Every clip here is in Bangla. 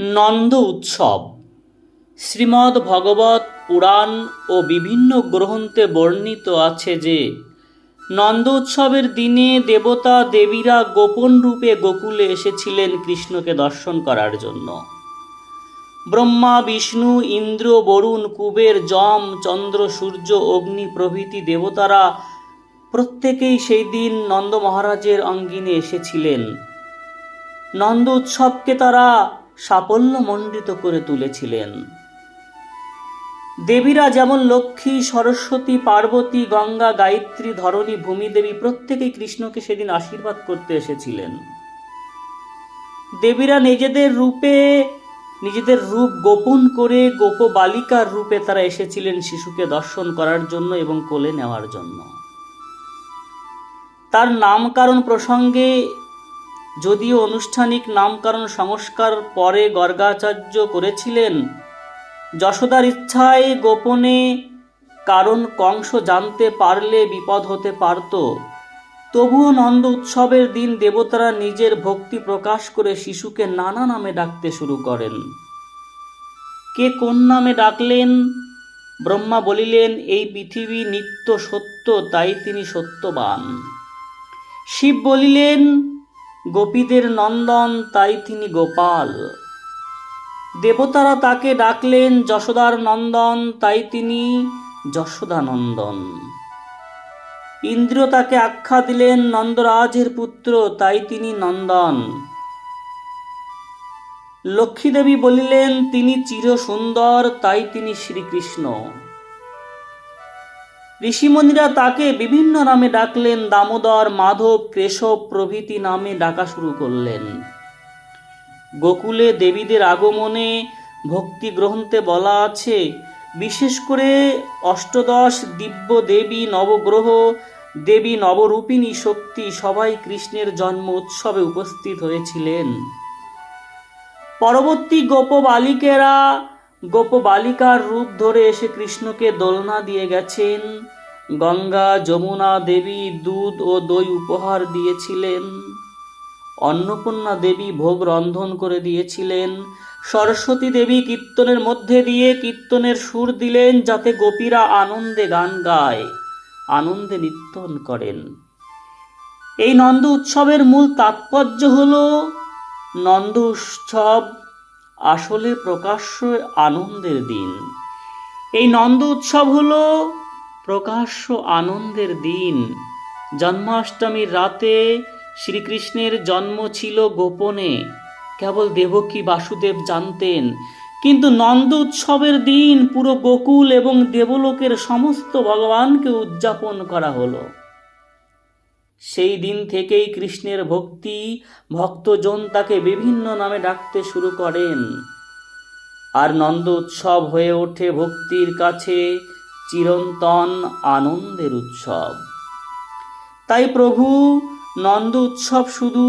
নন্দ উৎসব। শ্রীমদ্ ভগবত পুরাণ ও বিভিন্ন গ্রন্থে বর্ণিত আছে যে, নন্দ উৎসবের দিনে দেবতা দেবীরা গোপন রূপে গোকুলে এসেছিলেন কৃষ্ণকে দর্শন করার জন্য। ব্রহ্মা, বিষ্ণু, ইন্দ্র, বরুণ, কুবের, যম, চন্দ্র, সূর্য, অগ্নি প্রভৃতি দেবতারা প্রত্যেকেই সেই দিন নন্দ মহারাজের অঙ্গিনে এসেছিলেন। নন্দ উৎসবকে তারা সাফল্যমণ্ডিত করে তুলেছিলেন। দেবীরা যেমন লক্ষ্মী, সরস্বতী, পার্বতী, গঙ্গা, গায়ত্রী, ধরণী ভূমিদেবী প্রত্যেকেই কৃষ্ণকে সেদিন আশীর্বাদ করতে এসেছিলেন। দেবীরা নিজেদের রূপে, নিজেদের রূপ গোপন করে গোপ বালিকার রূপে তারা এসেছিলেন শিশুকে দর্শন করার জন্য এবং কোলে নেওয়ার জন্য। তার নামকরণ প্রসঙ্গে যদিও আনুষ্ঠানিক নামকরণ সংস্কার পরে গর্গাচার্য করেছিলেন, যশোদার ইচ্ছায় গোপনে কারণ কংস জানতে পারলে বিপদ হতে পারত। তবুও নন্দ উৎসবের দিন দেবতারা নিজের ভক্তি প্রকাশ করে শিশুকে নানা নামে ডাকতে শুরু করেন। কে কোন নামে ডাকলেন? ব্রহ্মা বলিলেন, এই পৃথিবী নিত্য সত্য, তাই তিনি সত্যবান। শিব বলিলেন গোপীদের নন্দন, তাই তিনি গোপাল। দেবতারা তাকে ডাকলেন, যশোদার নন্দন তাই তিনি যশোদানন্দন। ইন্দ্র তাকে আখ্যা দিলেন, নন্দরাজের পুত্র তাই তিনি নন্দন। লক্ষ্মীদেবী বলিলেন, তিনি চির সুন্দর তাই তিনি শ্রীকৃষ্ণ। ঋষিমণিরা তাকে বিভিন্ন নামে ডাকলেন। দামোদর, মাধব, কেশব প্রভৃতি নামে ডাকা শুরু করলেন। গোকুলে দেবীদের আগমনে ভক্তি গ্রন্থে বলা আছে, বিশেষ করে অষ্টদশ দিব্য দেবী নবগ্রহ, দেবী নবরূপিণী শক্তি সবাই কৃষ্ণের জন্ম উৎসবে উপস্থিত হয়েছিলেন। পরবর্তী গোপ বালিকেরা গোপ বালিকার রূপ ধরে এসে কৃষ্ণকে দোলনা দিয়ে গেছেন। গঙ্গা, যমুনা দেবী দুধ ও দই উপহার দিয়েছিলেন। অন্নপূর্ণা দেবী ভোগ রন্ধন করে দিয়েছিলেন। সরস্বতী দেবী কীর্তনের মধ্যে দিয়ে কীর্তনের সুর দিলেন যাতে গোপীরা আনন্দে গান গায়, আনন্দে নৃত্যন করেন। এই নন্দ উৎসবের মূল তাৎপর্য হল, নন্দ উৎসব আসলে প্রকাশ্য আনন্দের দিন। এই নন্দ উৎসব হল প্রকাশ্য আনন্দের দিন। জন্মাষ্টমীর রাতে শ্রীকৃষ্ণের জন্ম ছিল গোপনে। কেবল দেবকী বাসুদেব জানতেন। কিন্তু নন্দ উৎসবের দিন পুরো গোকুল এবং দেবলোকের সমস্ত ভগবানকে উদযাপন করা হলো। সেই দিন থেকেই কৃষ্ণের ভক্তি ভক্তজন তাকে বিভিন্ন নামে ডাকতে শুরু করেন। আর নন্দ উৎসব হয়ে ওঠে ভক্তির কাছে চিরন্তন আনন্দের উৎসব। তাই প্রভু, নন্দ উৎসব শুধু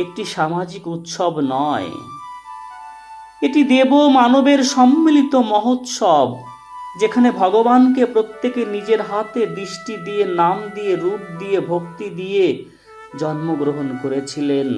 একটি সামাজিক উৎসব নয়, এটি দেব মানবের সম্মিলিত মহোৎসব। যেখানে ভগবানকে প্রত্যেকে নিজের হাতে দৃষ্টি দিয়ে, নাম দিয়ে, রূপ দিয়ে, ভক্তি দিয়ে জন্মগ্রহণ করেছিলেন।